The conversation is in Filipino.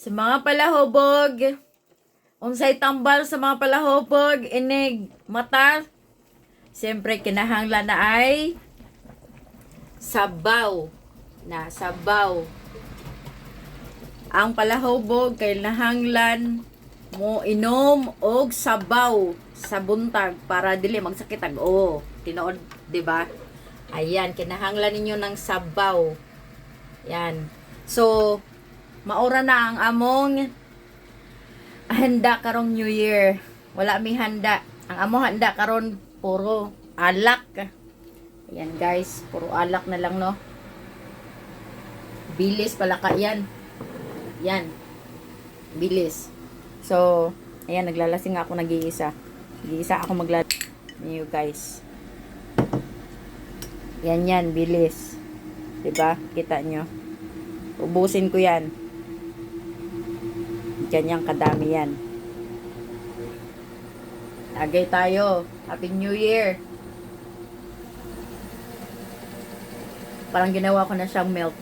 Sa mga palahubog, unsay tambal sa mga palahubog, inig mata, siyempre kinahanglan na ay sabaw. Na sabaw. Ang palahubog kay nahanglan mo inom og sabaw sa buntag para dili magsakit ag o. Tinuod, di ba? Ayan, kinahanglan ninyo ng sabaw. Yan. So, maura na ang among handa karong New Year. Wala mi handa. Ang amo handa karon puro alak. Ayan guys, puro alak na lang no. Bilis pala ka yan. Yan. Bilis. So, ayan, naglalasing ako nag-iisa. Nag-iisa ako maglalasing. You guys. Yan yan, bilis. 'Di ba? Kita nyo. Ubusin ko yan. Ganyang kadami yan. Lagay tayo. Happy New Year. Parang ginawa ko na siyang milk.